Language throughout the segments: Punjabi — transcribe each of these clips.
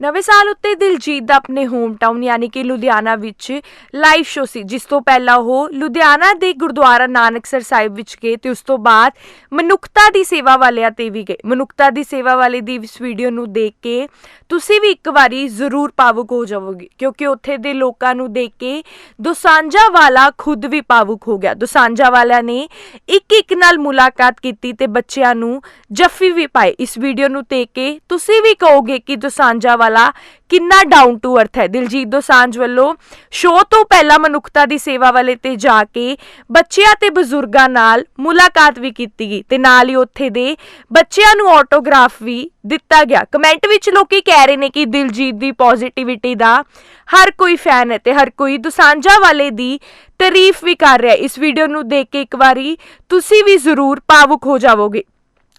ਨਵੇਂ ਸਾਲ ਉੱਤੇ ਦਿਲਜੀਤ ਦਾ ਆਪਣੇ ਹੋਮ ਟਾਊਨ ਯਾਨੀ ਕਿ ਲੁਧਿਆਣਾ ਵਿੱਚ ਲਾਈਵ ਸ਼ੋ ਸੀ, ਜਿਸ ਤੋਂ ਪਹਿਲਾਂ ਉਹ ਲੁਧਿਆਣਾ ਦੇ ਗੁਰਦੁਆਰਾ ਨਾਨਕਸਰ ਸਾਹਿਬ ਵਿੱਚ ਗਏ ਤੇ ਉਸ ਤੋਂ ਬਾਅਦ ਮਨੁੱਖਤਾ ਦੀ ਸੇਵਾ ਵਾਲਿਆਂ ਤੇ ਵੀ ਗਏ। ਮਨੁੱਖਤਾ ਦੀ ਸੇਵਾ ਵਾਲੇ ਦੀ ਇਸ ਵੀਡੀਓ ਨੂੰ ਦੇਖ ਕੇ ਤੁਸੀਂ ਵੀ ਇੱਕ ਵਾਰੀ ਜ਼ਰੂਰ ਭਾਵੁਕ ਹੋ ਜਾਵੋਗੇ, ਕਿਉਂਕਿ ਉੱਥੇ ਦੇ ਲੋਕਾਂ ਨੂੰ ਦੇਖ ਕੇ ਦੋਸਾਂਝਾ ਵਾਲਾ ਖੁਦ ਵੀ ਭਾਵੁਕ ਹੋ ਗਿਆ। ਦੋਸਾਂਝਾ ਵਾਲਿਆਂ ਨੇ ਇੱਕ ਇੱਕ ਨਾਲ ਮੁਲਾਕਾਤ ਕੀਤੀ ਤੇ ਬੱਚਿਆਂ ਨੂੰ ਜੱਫੀ ਵੀ ਪਾਏ ਇਸ ਵੀਡੀਓ ਨੂੰ ਦੇਖ ਕੇ ਤੁਸੀਂ ਵੀ ਕਹੋਗੇ ਕਿ ਦੋਸਾਂਝਾ ਵਾਲਾ ਕਿੰਨਾ ਡਾਊਨ ਟੂ ਅਰਥ ਹੈ? ਦਿਲਜੀਤ ਦੋਸਾਂਝ ਵੱਲੋਂ ਸ਼ੋਅ ਤੋਂ ਪਹਿਲਾਂ ਮਨੁੱਖਤਾ ਦੀ ਸੇਵਾ ਵਾਲੇ ਤੇ ਜਾ ਕੇ ਬੱਚਿਆਂ ਤੇ ਬਜ਼ੁਰਗਾਂ ਨਾਲ ਮੁਲਾਕਾਤ ਵੀ ਕੀਤੀ ਗਈ ਤੇ ਨਾਲ ਹੀ ਉੱਥੇ ਦੇ ਬੱਚਿਆਂ ਨੂੰ ਆਟੋਗ੍ਰਾਫ ਵੀ ਦਿੱਤਾ ਗਿਆ। ਕਮੈਂਟ ਵਿੱਚ ਲੋਕੀ ਕਹਿ ਰਹੇ ਨੇ ਕਿ ਦਿਲਜੀਤ ਦੀ ਪੋਜ਼ਿਟਿਵਿਟੀ ਦਾ ਹਰ ਕੋਈ ਫੈਨ ਹੈ ਤੇ ਹਰ ਕੋਈ ਦੁਸਾਂਝਾ ਵਾਲੇ ਦੀ ਤਾਰੀਫ ਵੀ ਕਰ ਰਿਹਾ ਇਸ ਵੀਡੀਓ ਨੂੰ ਦੇਖ ਕੇ ਇੱਕ ਵਾਰੀ ਤੁਸੀਂ ਵੀ ਜ਼ਰੂਰ ਭਾਵੁਕ ਹੋ ਜਾਵੋਗੇ।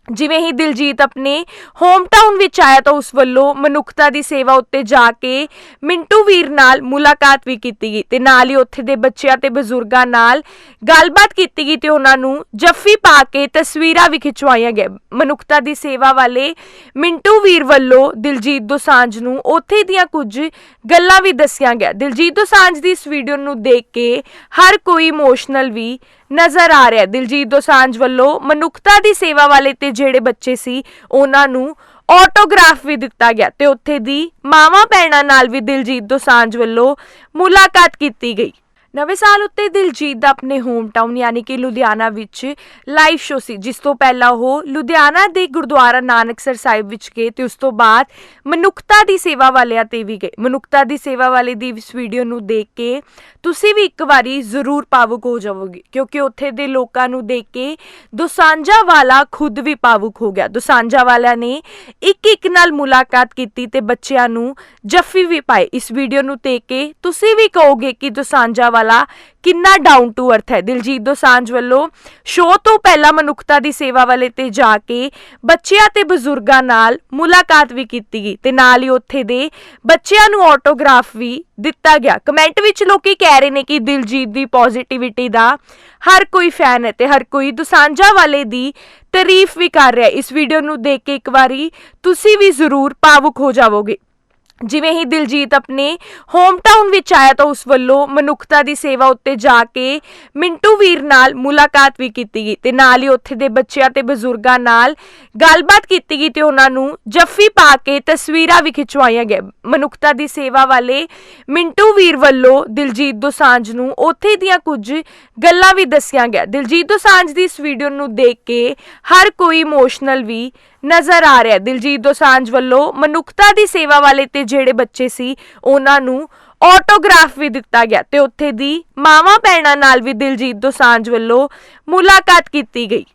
ਜਿਵੇਂ ਹੀ ਦਿਲਜੀਤ ਆਪਣੇ ਹੋਮ ਟਾਊਨ ਵਿੱਚ ਆਇਆ ਤਾਂ ਉਸ ਵੱਲੋਂ ਮਨੁੱਖਤਾ ਦੀ ਸੇਵਾ ਉੱਤੇ ਜਾ ਕੇ ਮਿੰਟੂ ਵੀਰ ਨਾਲ ਮੁਲਾਕਾਤ ਵੀ ਕੀਤੀ ਗਈ ਤੇ ਨਾਲ ਹੀ ਉੱਥੇ ਦੇ ਬੱਚਿਆਂ ਤੇ ਬਜ਼ੁਰਗਾਂ ਨਾਲ ਗੱਲਬਾਤ ਕੀਤੀ ਗਈ ਤੇ ਉਹਨਾਂ ਨੂੰ ਜੱਫੀ ਪਾ ਕੇ ਤਸਵੀਰਾਂ ਵੀ ਖਿਚਵਾਈਆਂ ਗਈਆਂ। ਮਨੁੱਖਤਾ ਦੀ ਸੇਵਾ ਵਾਲੇ ਮਿੰਟੂ ਵੀਰ ਵੱਲੋਂ ਦਿਲਜੀਤ ਦੋਸਾਂਝ ਨੂੰ ਉੱਥੇ ਦੀਆਂ ਕੁਝ ਗੱਲਾਂ ਵੀ ਦੱਸੀਆਂ ਗਿਆ ਦਿਲਜੀਤ ਦੋਸਾਂਝ ਦੀ ਇਸ ਵੀਡੀਓ ਨੂੰ ਦੇਖ ਕੇ ਹਰ ਕੋਈ ਇਮੋਸ਼ਨਲ ਵੀ ਨਜ਼ਰ ਆ ਰਿਹਾ ਦਿਲਜੀਤ ਦੋਸਾਂਝ ਵੱਲੋਂ ਮਨੁੱਖਤਾ ਦੀ ਸੇਵਾ ਵਾਲੇ ਤੇ ਜਿਹੜੇ ਬੱਚੇ ਸੀ, ਉਹਨਾਂ ਨੂੰ ਆਟੋਗ੍ਰਾਫ ਵੀ ਦਿੱਤਾ ਗਿਆ ਤੇ ਉੱਥੇ ਦੀ ਮਾਵਾਂ ਭੈਣਾਂ ਨਾਲ ਵੀ ਦਿਲਜੀਤ ਦੋਸਾਂਝ ਵੱਲੋਂ ਮੁਲਾਕਾਤ ਕੀਤੀ ਗਈ। ਨਵੇਂ ਸਾਲ ਉੱਤੇ ਦਿਲਜੀਤ ਦਾ ਆਪਣੇ ਹੋਮ ਟਾਊਨ ਯਾਨੀ ਕਿ ਲੁਧਿਆਣਾ ਵਿੱਚ ਲਾਈਵ ਸ਼ੋ ਸੀ, ਜਿਸ ਤੋਂ ਪਹਿਲਾਂ ਉਹ ਲੁਧਿਆਣਾ ਦੇ ਗੁਰਦੁਆਰਾ ਨਾਨਕਸਰ ਸਾਹਿਬ ਵਿੱਚ ਗਏ ਤੇ ਉਸ ਤੋਂ ਬਾਅਦ ਮਨੁੱਖਤਾ ਦੀ ਸੇਵਾ ਵਾਲਿਆਂ ਤੇ ਵੀ ਗਏ। ਮਨੁੱਖਤਾ ਦੀ ਸੇਵਾ ਵਾਲੇ ਦੀ ਇਸ ਵੀਡੀਓ ਨੂੰ ਦੇਖ ਕੇ ਤੁਸੀਂ ਵੀ ਇੱਕ ਵਾਰੀ ਜ਼ਰੂਰ ਭਾਵੁਕ ਹੋ ਜਾਵੋਗੇ, ਕਿਉਂਕਿ ਉੱਥੇ ਦੇ ਲੋਕਾਂ ਨੂੰ ਦੇਖ ਕੇ ਦੋਸਾਂਝਾ ਵਾਲਾ ਖੁਦ ਵੀ ਭਾਵੁਕ ਹੋ ਗਿਆ। ਦੋਸਾਂਝਾ ਵਾਲਿਆਂ ਨੇ ਇੱਕ ਇੱਕ ਨਾਲ ਮੁਲਾਕਾਤ ਕੀਤੀ ਤੇ ਬੱਚਿਆਂ ਨੂੰ ਜੱਫੀ ਵੀ ਪਾਏ ਇਸ ਵੀਡੀਓ ਨੂੰ ਦੇਖ ਕੇ ਤੁਸੀਂ ਵੀ ਕਹੋਗੇ ਕਿ ਦੋਸਾਂਝਾ ਵਾਲਾ ਕਿੰਨਾ ਡਾਊਨ ਟੂ ਅਰਥ ਹੈ। ਦਿਲਜੀਤ ਦੋਸਾਂਝ ਵੱਲੋਂ ਸ਼ੋਅ ਤੋਂ ਪਹਿਲਾਂ ਮਨੁੱਖਤਾ ਦੀ ਸੇਵਾ ਵਾਲੇ ਤੇ ਜਾ ਕੇ ਬੱਚਿਆਂ ਤੇ ਬਜ਼ੁਰਗਾਂ ਨਾਲ ਮੁਲਾਕਾਤ ਵੀ ਕੀਤੀ ਗਈ ਤੇ ਨਾਲ ਹੀ ਉੱਥੇ ਦੇ ਬੱਚਿਆਂ ਨੂੰ ਆਟੋਗ੍ਰਾਫ ਵੀ ਦਿੱਤਾ ਗਿਆ। ਕਮੈਂਟ ਵਿੱਚ ਲੋਕੀ ਕਹਿ ਰਹੇ ਨੇ ਕਿ ਦਿਲਜੀਤ ਦੀ ਪੋਜ਼ਿਟਿਵਿਟੀ ਦਾ ਹਰ ਕੋਈ ਫੈਨ ਹੈ ਤੇ ਹਰ ਕੋਈ ਦੁਸਾਂਝਾ ਵਾਲੇ ਦੀ ਤਾਰੀਫ ਵੀ ਕਰ ਰਿਹਾ ਇਸ ਵੀਡੀਓ ਨੂੰ ਦੇਖ ਕੇ ਇੱਕ ਵਾਰੀ ਤੁਸੀਂ ਵੀ ਜ਼ਰੂਰ ਭਾਵੁਕ ਹੋ ਜਾਵੋਗੇ। ਜਿਵੇਂ ਹੀ ਦਿਲਜੀਤ ਆਪਣੇ ਹੋਮ ਟਾਊਨ ਵਿੱਚ ਆਇਆ ਤਾਂ ਉਸ ਵੱਲੋਂ ਮਨੁੱਖਤਾ ਦੀ ਸੇਵਾ ਉੱਤੇ ਜਾ ਕੇ ਮਿੰਟੂ ਵੀਰ ਨਾਲ ਮੁਲਾਕਾਤ ਵੀ ਕੀਤੀ ਗਈ ਤੇ ਨਾਲ ਹੀ ਉੱਥੇ ਦੇ ਬੱਚਿਆਂ ਤੇ ਬਜ਼ੁਰਗਾਂ ਨਾਲ ਗੱਲਬਾਤ ਕੀਤੀ ਗਈ ਤੇ ਉਹਨਾਂ ਨੂੰ ਜੱਫੀ ਪਾ ਕੇ ਤਸਵੀਰਾਂ ਵੀ ਖਿਚਵਾਈਆਂ ਗਈਆਂ। ਮਨੁੱਖਤਾ ਦੀ ਸੇਵਾ ਵਾਲੇ ਮਿੰਟੂ ਵੀਰ ਵੱਲੋਂ ਦਿਲਜੀਤ ਦੋਸਾਂਝ ਨੂੰ ਉੱਥੇ ਦੀਆਂ ਕੁਝ ਗੱਲਾਂ ਵੀ ਦੱਸੀਆਂ ਗਿਆ ਦਿਲਜੀਤ ਦੋਸਾਂਝ ਦੀ ਇਸ ਵੀਡੀਓ ਨੂੰ ਦੇਖ ਕੇ ਹਰ ਕੋਈ ਇਮੋਸ਼ਨਲ ਵੀ ਨਜ਼ਰ ਆ ਰਿਹਾ ਹੈ। ਦਿਲਜੀਤ ਦੋਸਾਂਝ ਵੱਲੋਂ ਮਨੁੱਖਤਾ ਦੀ ਸੇਵਾ ਵਾਲੇ ਤੇ ਜਿਹੜੇ ਬੱਚੇ ਸੀ, ਉਹਨਾਂ ਨੂੰ ਆਟੋਗ੍ਰਾਫ ਵੀ ਦਿੱਤਾ ਗਿਆ ਤੇ ਉੱਥੇ ਦੀ ਮਾਵਾਂ ਭੈਣਾਂ ਨਾਲ ਵੀ ਦਿਲਜੀਤ ਦੋਸਾਂਝ ਵੱਲੋਂ ਮੁਲਾਕਾਤ ਕੀਤੀ ਗਈ